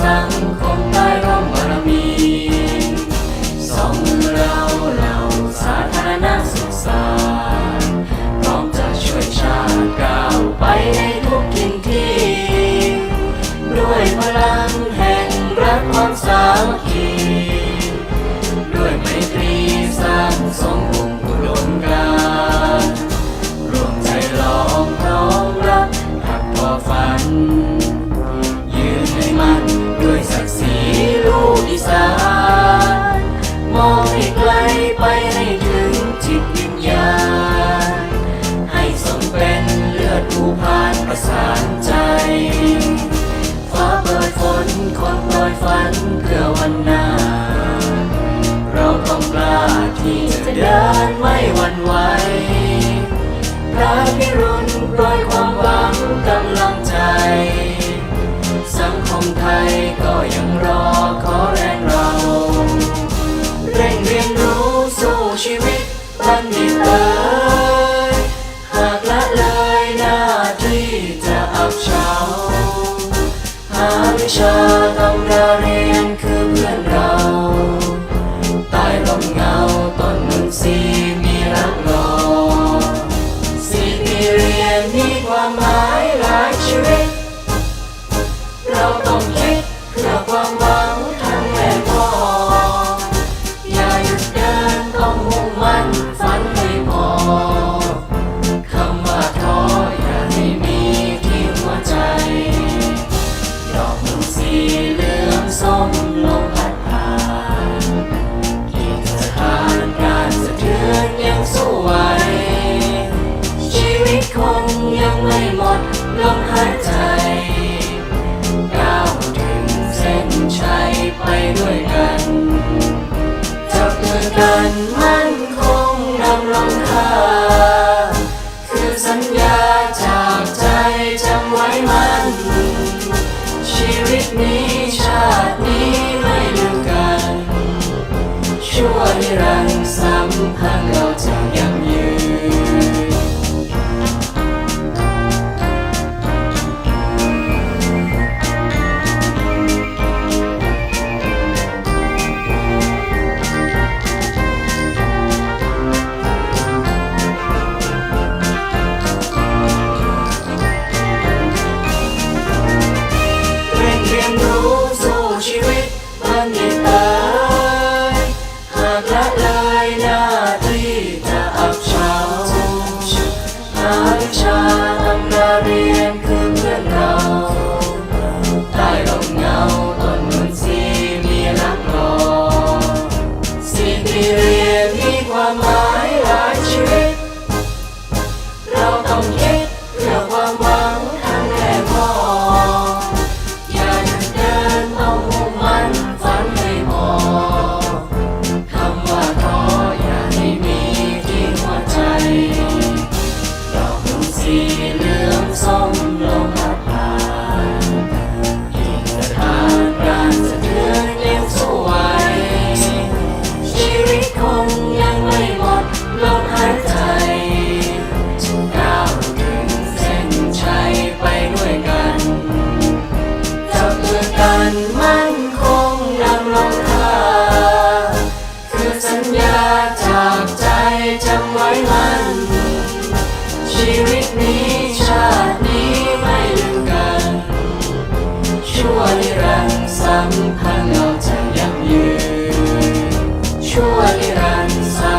สังค ไปให้ถึงจิตวิญญาณ ให้สมเป็นเลือดผู้พานประสานใจ ฟ้าเปิดฝนคนลอยฝันเพื่อวันหน้า เราต้องกล้าที่จะเดินไม่หวั่นไหวพระพิรุ ชีวิตมันดีเอ่ยหากละเลยหน้าที่จะอับเฉาหาวิชาตำรา เหลืองส้มลมพัดผ่านกี่สถานการสะเทือนยังสู้ไหวชีวิตคงยังไม่หมดลมหายใจ 真心不夠情人緣。เรียนเรียนรู้สู้ชีวิตมันมีตา shine. ชีวิตนี้ชาตินี้ไม่ลืมกันช่วนิรันสัมพันธ์เราจะยั่งยืนช่วนิรันสั